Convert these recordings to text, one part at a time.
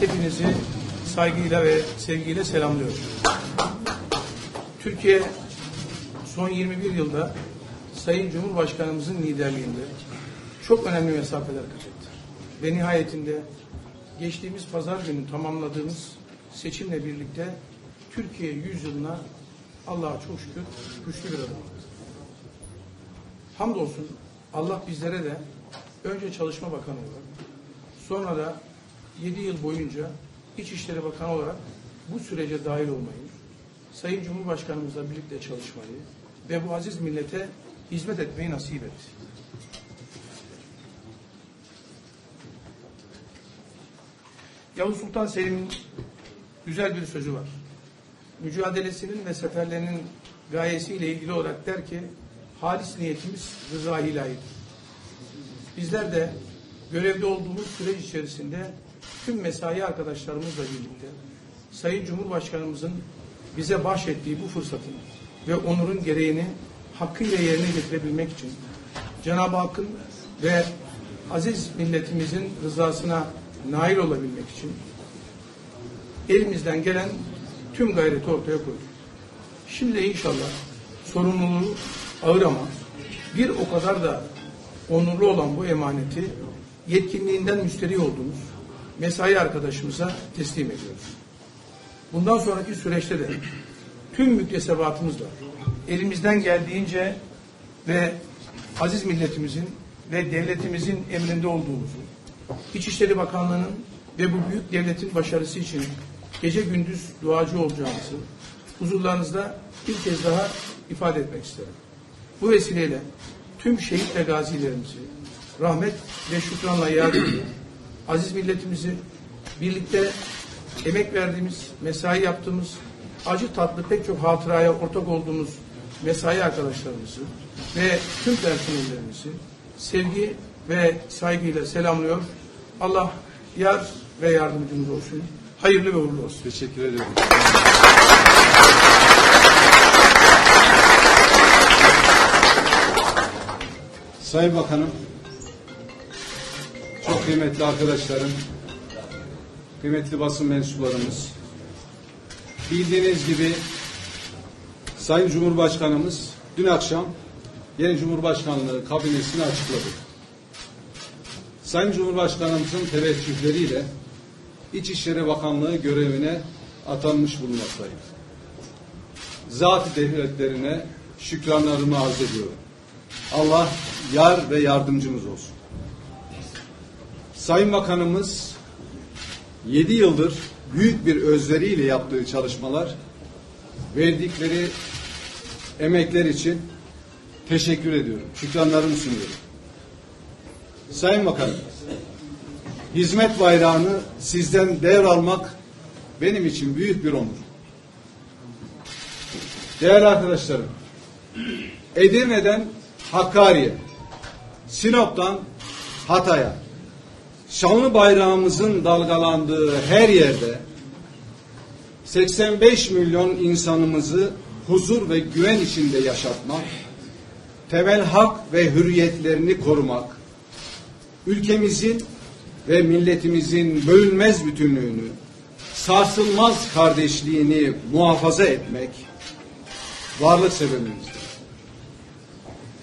hepinizi saygıyla ve sevgiyle selamlıyorum. Türkiye son 21 yılda Sayın Cumhurbaşkanımızın liderliğinde çok önemli mesafeler kat etti. Ve nihayetinde geçtiğimiz pazar günü tamamladığımız seçimle birlikte Türkiye yüzyılına Allah'a çok şükür güçlü bir adım attı. Hamdolsun Allah bizlere de önce Çalışma Bakanı olarak sonra da 7 yıl boyunca İçişleri Bakanı olarak bu sürece dahil olmayı, Sayın Cumhurbaşkanımızla birlikte çalışmayı ve bu aziz millete hizmet etmeyi nasip etti. Yavuz Sultan Selim'in güzel bir sözü var. Mücadelesinin ve seferlerinin gayesiyle ilgili olarak der ki, halis niyetimiz rıza ilahidir. Bizler de görevde olduğumuz süreç içerisinde tüm mesai arkadaşlarımızla birlikte Sayın Cumhurbaşkanımızın bize bahşettiği bu fırsatın ve onurun gereğini hakkıyla yerine getirebilmek için Cenab-ı Hakk'ın ve aziz milletimizin rızasına nail olabilmek için elimizden gelen tüm gayreti ortaya koyduk. Şimdi inşallah sorumluluğu ağır ama bir o kadar da onurlu olan bu emaneti yetkinliğinden müsteri olduğumuz mesai arkadaşımıza teslim ediyoruz. Bundan sonraki süreçte de tüm müktesebatımızla elimizden geldiğince ve aziz milletimizin ve devletimizin emrinde olduğumuzu, İçişleri Bakanlığı'nın ve bu büyük devletin başarısı için gece gündüz duacı olacağımızı huzurlarınızda bir kez daha ifade etmek isterim. Bu vesileyle tüm şehit ve gazilerimizi rahmet ve şükranla yad ediyor. Aziz milletimizi birlikte emek verdiğimiz, mesai yaptığımız, acı tatlı pek çok hatıraya ortak olduğumuz mesai arkadaşlarımızı ve tüm personellerimizi sevgi ve saygıyla selamlıyor. Allah yar ve yardımcımız olsun. Hayırlı ve uğurlu olsun. Teşekkür ediyorum. Sayın Bakanım, kıymetli arkadaşlarım, kıymetli basın mensuplarımız, bildiğiniz gibi Sayın Cumhurbaşkanımız dün akşam yeni Cumhurbaşkanlığı kabinesini açıkladı. Sayın Cumhurbaşkanımızın teveccühleriyle İçişleri Bakanlığı görevine atanmış bulunmaktayım. Zat-ı devletlerine şükranlarımı arz ediyorum. Allah yar ve yardımcımız olsun. Sayın Bakanımız 7 yıldır büyük bir özveriyle yaptığı çalışmalar, verdikleri emekler için teşekkür ediyorum. Şükranlarımı sunuyorum. Sayın Bakanım, hizmet bayrağını sizden devralmak benim için büyük bir onur. Değerli arkadaşlarım, Edirne'den Hakkari'ye, Sinop'tan Hatay'a, şanlı bayrağımızın dalgalandığı her yerde 85 milyon insanımızı huzur ve güven içinde yaşatmak, temel hak ve hürriyetlerini korumak, ülkemizin ve milletimizin bölünmez bütünlüğünü, sarsılmaz kardeşliğini muhafaza etmek varlık sebebimizdir.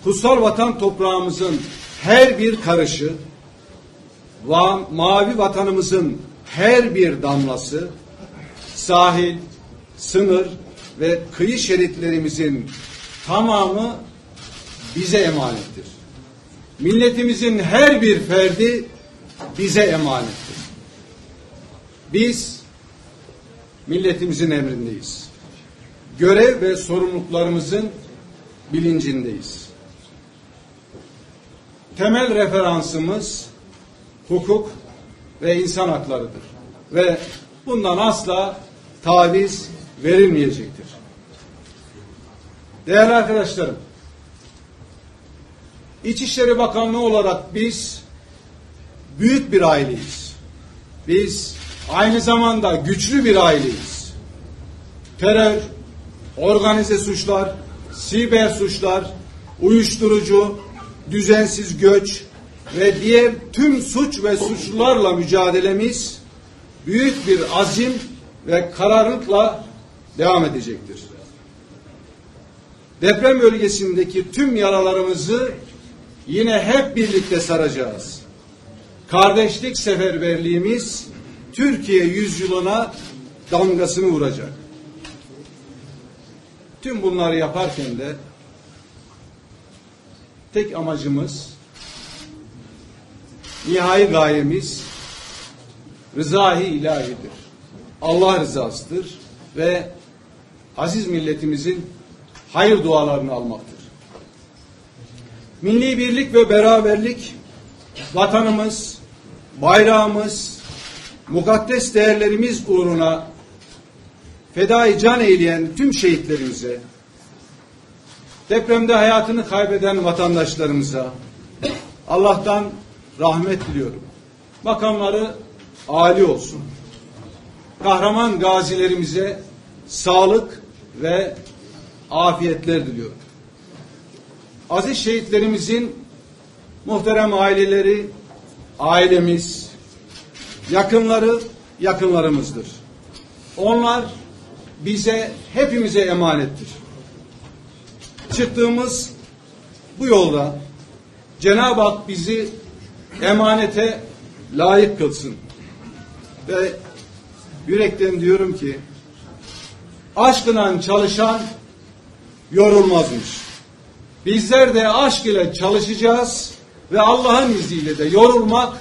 Kutsal vatan toprağımızın her bir karışı, va mavi vatanımızın her bir damlası, sahil, sınır ve kıyı şeritlerimizin tamamı bize emanettir. Milletimizin her bir ferdi bize emanettir. Biz milletimizin emrindeyiz. Görev ve sorumluluklarımızın bilincindeyiz. Temel referansımız hukuk ve insan haklarıdır. Ve bundan asla taviz verilmeyecektir. Değerli arkadaşlarım, İçişleri Bakanlığı olarak biz büyük bir aileyiz. Biz aynı zamanda güçlü bir aileyiz. Terör, organize suçlar, siber suçlar, uyuşturucu, düzensiz göç ve diğer tüm suç ve suçlularla mücadelemiz büyük bir azim ve kararlılıkla devam edecektir. Deprem bölgesindeki tüm yaralarımızı yine hep birlikte saracağız. Kardeşlik seferberliğimiz Türkiye yüzyılına damgasını vuracak. Tüm bunları yaparken de tek amacımız nihai gayemiz rızayı ilahidir. Allah rızasıdır ve aziz milletimizin hayır dualarını almaktır. Milli birlik ve beraberlik vatanımız, bayrağımız, mukaddes değerlerimiz uğruna fedai can eyleyen tüm şehitlerimize, depremde hayatını kaybeden vatandaşlarımıza Allah'tan rahmet diliyorum. Makamları âli olsun. Kahraman gazilerimize sağlık ve afiyetler diliyorum. Aziz şehitlerimizin muhterem aileleri, ailemiz, yakınları, yakınlarımızdır. Onlar bize, hepimize emanettir. Çıktığımız bu yolda Cenab-ı Hak bizi emanete layık kılsın. Ve yürekten diyorum ki aşkla çalışan yorulmazmış. Bizler de aşk ile çalışacağız ve Allah'ın izniyle de yorulmak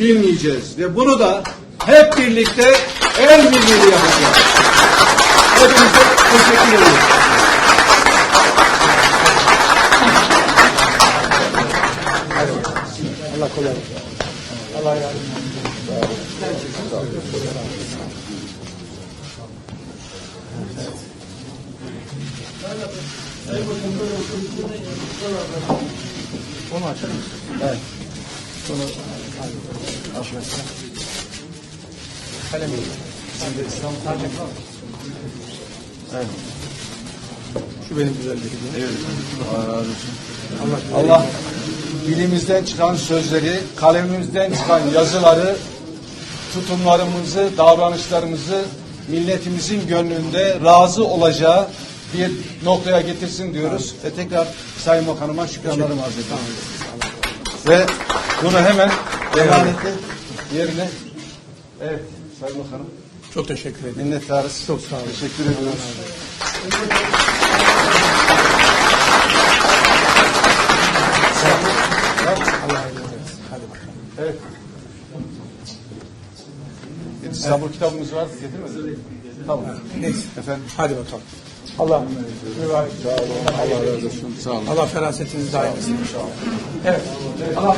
bilmeyeceğiz. Ve bunu da hep birlikte el birliğiyle yapacağız. Hepinize teşekkür ederim. Kolaylık. Allah olsun. Onu açar mısın? Evet. Onu açmasın. Kalem Şimdi İslam sadece Evet. Şu benim güzelliğim. Evet. Allah razı olsun. Allah, Allah dilimizden çıkan sözleri, kalemimizden çıkan yazıları, tutumlarımızı, davranışlarımızı milletimizin gönlünde razı olacağı bir noktaya getirsin diyoruz. Ve tekrar Sayın Bakanıma şükranlarımı arz ediyorum. Ve bunu hemen emanetli yerine Evet Sayın Bakanım Çok teşekkür ederim. minnettarız. Çok sağ olun. Teşekkür ediyoruz. Allah razı olsun. Hadi bakalım. Evet. Sabır kitabımız var. Getirmedin. Tamam. Neyse. Efendim. Hadi bakalım. Allah mübarek. Sağ olun. Allah razı olsun. Sağ olun. Allah ferasetinizi daim etsin. Evet. Allah